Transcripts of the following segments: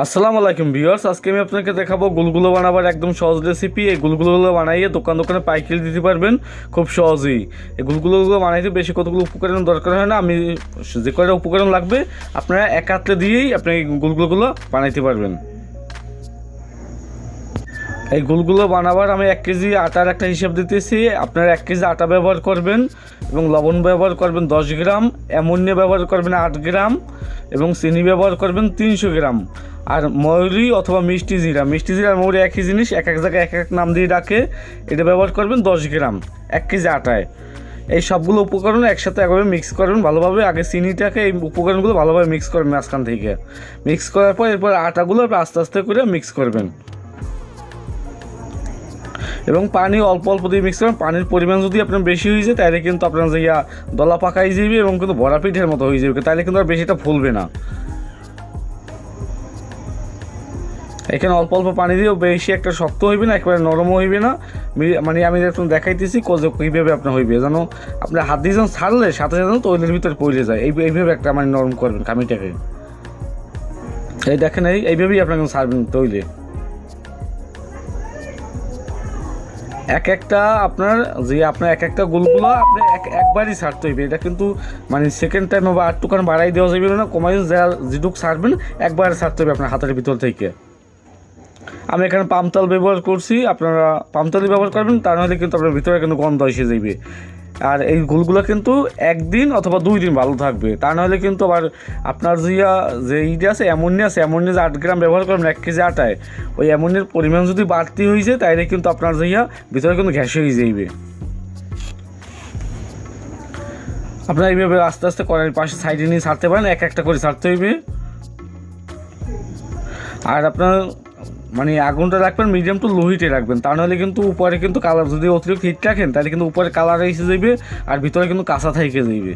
আসসালামু আলাইকুম ভিউয়ার্স, আজকে আমি আপনাকে দেখাবো গুলগুলো বানাবার একদম সহজ রেসিপি এই গুলগুলোগুলো বানাইয়ে দোকান দোকানে পাইকারি দিতে পারবেন খুব সহজেই। এই গুলগুলোগুলো বানাইতে বেশি কতগুলো উপকরণ দরকার হয় না, আমি যে কয়টা উপকরণ লাগবে, আপনারা এক হাতে দিয়েই আপনি গুলগুলোগুলো বানাইতে পারবেন। এই গুলগুলো বানাবার আমি এক কেজি আটার একটা হিসাব দিতেছি। আপনারা এক কেজি আটা ব্যবহার করবেন এবং লবণ ব্যবহার করবেন দশ গ্রাম, অ্যামোনিয়া ব্যবহার করবেন আট গ্রাম এবং চিনি ব্যবহার করবেন তিনশো গ্রাম। আর ময়ূরি অথবা মিষ্টি জিরা মিষ্টি জিরা ময়ূরি একই জিনিস, এক এক জায়গায় এক এক নাম দিয়ে ডাকে, এটা ব্যবহার করবেন দশ গ্রাম, এক কেজি আটায়। এই সবগুলো উপকরণ একসাথে একভাবে মিক্স করবেন ভালোভাবে। আগে চিনিটাকে এই উপকরণগুলো ভালোভাবে মিক্স করবেন মাঝখান থেকে। মিক্স করার পর এরপর আটাগুলো আস্তে আস্তে করে মিক্স করবেন। এবং পানি অল্প অল্প দিয়ে মিক্স করবেন পানির পরিমাণ যদি আপনার বেশি হয়ে যায়, তাহলে কিন্তু আপনার যে ইয়া দলা পাকাই যাবে এবং কিন্তু বড়া পিঠের মতো হয়ে যাবে। তাহলে কিন্তু আর বেশিটা ফুলবে না। এখানে অল্প অল্প পানি দিয়েও বেশি একটা শক্ত হইবে না, একেবারে নরমও হইবে না। মানে আমি একটু দেখাইতেছি কোজে কীভাবে আপনার হইবে। যেন আপনার হাত দিয়ে যেন ছাড়লে সাথে সাথে তৈলের ভিতরে পড়ে যায়। এই এইভাবে একটা মানে নরম করবেন কামিটাকে। এই দেখেন, এই এইভাবেই আপনাকে ছাড়বেন তৈলে। এক একটা আপনার যে আপনার এক একটা গোলগুলো আপনি এক একবারই ছাড়তে হইবে। এটা কিন্তু মানে সেকেন্ড টাইম বা আটটুকান বাড়াই দেওয়া যাবে না কমাই যা যেটুক ছাড়বেন, একবারে ছাড়তে হবে আপনার হাতের ভিতর থেকে। আমি এখানে পামতাল ব্যবহার করছি, আপনারা পামতালই ব্যবহার করবেন, তা নাহলে কিন্তু আপনার ভিতরে কিন্তু গন্ধ এসে যাবে আর এই গুলগুলো কিন্তু একদিন অথবা দুই দিন ভালো থাকবে। তা নাহলে কিন্তু আবার আপনার যে ইয়া- যে ইটা আছে, অ্যামোনিয়া আছে, অ্যামোনিয়া যে আট গ্রাম ব্যবহার করেন এক কেজি আটায়, ওই অ্যামোনিয়ার পরিমাণ যদি বাড়তি হয়ে যায় তাহলে কিন্তু আপনার যে ইয়া, ভিতরে কিন্তু ঘ্যাস হয়ে যাইবে। আপনার এইভাবে আস্তে আস্তে কড়াই পাশে সাইডে নিয়ে ছাড়তে পারেন, এক একটা করে ছাড়তে হইবে। আর আপনার মানে আগুনটা রাখবেন মিডিয়াম টু লো হিটে রাখবেন। তা নাহলে কিন্তু উপরে কিন্তু কালার যদি অতিরিক্ত হিট রাখেন, তাহলে কিন্তু উপরে কালার এসে যাবে আর ভিতরে কিন্তু কাঁচা থেকে যাইবে।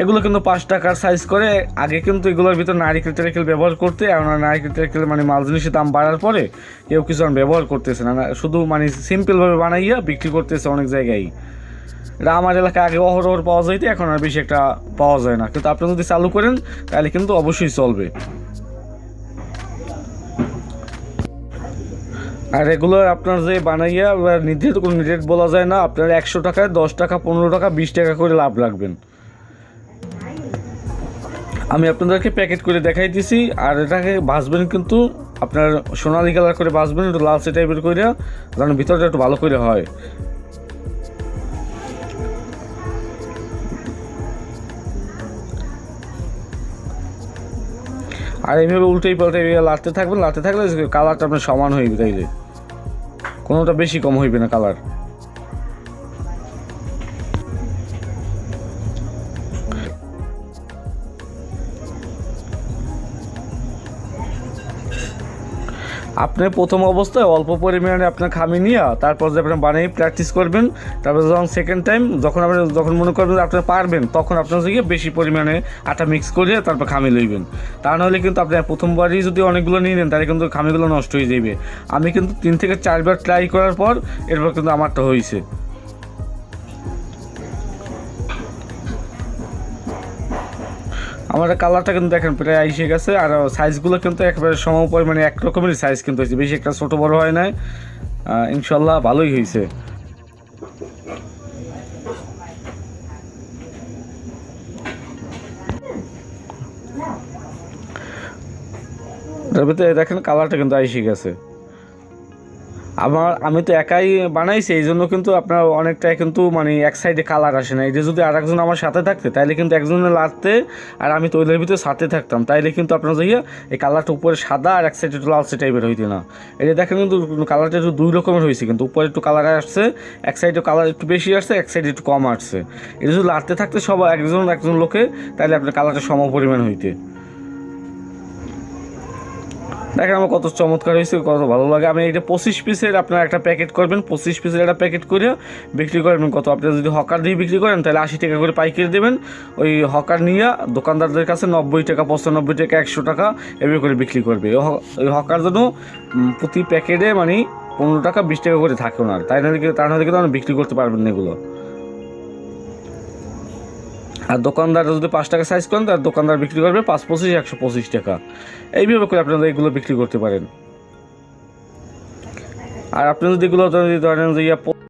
এগুলো কিন্তু পাঁচ টাকার সাইজ করে। আগে কিন্তু এগুলোর ভিতর নারিকেল টারিকেল ব্যবহার করতে, এখন নারিকেল টারিকেল মানে মাল জিনিসের দাম বাড়ার পরে কেউ কিছু ব্যবহার করতেছে না। শুধু মানে সিম্পলভাবে বানাইয়া বিক্রি করতেছে অনেক জায়গায়। এটা আমার এলাকায় আগে অহরহ পাওয়া যাইতে, এখন আর বেশি একটা পাওয়া যায় না। কিন্তু আপনি যদি চালু করেন, তাহলে কিন্তু অবশ্যই চলবে। আর রেগুলার আপনার যে বানাইয়া নির্ধারিত কোনো রেট বলা যায় না, আপনার একশো টাকায় দশ টাকা, পনেরো টাকা, বিশ টাকা করে লাভ রাখবেন। আমি আপনাদেরকে প্যাকেট করে দেখাই দিছি, আর এটাকে ভাজবেন কিন্তু আপনার সোনালি কালার করে ভাজবেন একটু লালচে টাইপের করে কারণ ভিতরটা একটু ভালো করে হয়। আর এইভাবে উল্টেই পাল্টে এইভাবে লাড়তে থাকবেন, লাড়তে থাকলে কালারটা আপনার সমান হইবে তাইলে কোনোটা বেশি কম হইবে না কালার আপনি প্রথম অবস্থায় অল্প পরিমাণে আপনার খামি নিয়ে, তারপর যে আপনি বানিয়ে প্র্যাকটিস করবেন, তারপর যখন সেকেন্ড টাইম যখন আপনি যখন মনে করবেন আপনি পারবেন, তখন আপনার থেকে বেশি পরিমাণে আটা মিক্স করে তারপর খামি লইবেন। তা নাহলে কিন্তু আপনি প্রথমবারই যদি অনেকগুলো নিয়ে নেন, তাহলে কিন্তু খামিগুলো নষ্ট হয়ে যাবে আমি কিন্তু তিন থেকে চারবার ট্রাই করার পর, এরপর কিন্তু আমারটা হয়েছে আমার কালারটা কিন্তু দেখেন প্রায় এসে গেছে, আর সাইজগুলো কিন্তু একেবারে সম পরিমাণে এক রকমেরই সাইজ কিন্তু হয়েছে। বেশি একটা ছোটো বড় হয় নাই। ইনশাল্লাহ ভালোই হয়েছে। দেখেন কালারটা কিন্তু এসে গেছে। আমার, আমি তো একাই বানাইছি এই জন্য কিন্তু আপনার অনেকটাই কিন্তু মানে এক সাইডে কালার আসে না। এটা যদি আরেকজন আমার সাথে থাকতে, তাইলে কিন্তু একজনের লাড়তে আর আমি তৈলের ভিতরে সাথে থাকতাম। তাইলে কিন্তু আপনার যাইয়া এই কালারটা উপরে সাদা আর এক সাইডে একটু লালচে টাইপের হইতে না। এটা দেখেন কিন্তু কালারটা একটু দুই রকমের হয়েছে কিন্তু, উপরে একটু কালার আসছে, এক সাইডে কালার একটু বেশি আসছে, এক সাইডে একটু কম আসছে। এটা যদি লাড়তে থাকতে সব একজন একজন লোকে তাহলে আপনার কালারটা সম পরিমাণ হইতে। দেখেন আমার কত চমৎকার হয়েছে, কত ভালো লাগে। আমি এটা পঁচিশ পিসের আপনার একটা প্যাকেট করবেন, পঁচিশ পিসের একটা প্যাকেট করে বিক্রি করবেন কত আপনি যদি হকার দিয়ে বিক্রি করেন, তাহলে আশি টাকা করে পাইকারি দেবেন। ওই হকার নিয়ে দোকানদারদের কাছে নব্বই টাকা, পঁচানব্বই টাকা, একশো টাকা এভাবে করে বিক্রি করবে। ওই হকার জন্য প্রতি প্যাকেটে মানে পনেরো টাকা, বিশ টাকা করে থাকে ওনার। তাই নাহলে কি- তা নাহলে কিন্তু আপনি বিক্রি করতে পারবেন এগুলো। আর দোকানদার যদি পাঁচ টাকা সাইজ করেন তার দোকানদার বিক্রি করবে পাঁচ পঁচিশ, একশো পঁচিশ টাকা। এইভাবে করে আপনারা এগুলো বিক্রি করতে পারেন। আর আপনি যদি এগুলো ধরেন যে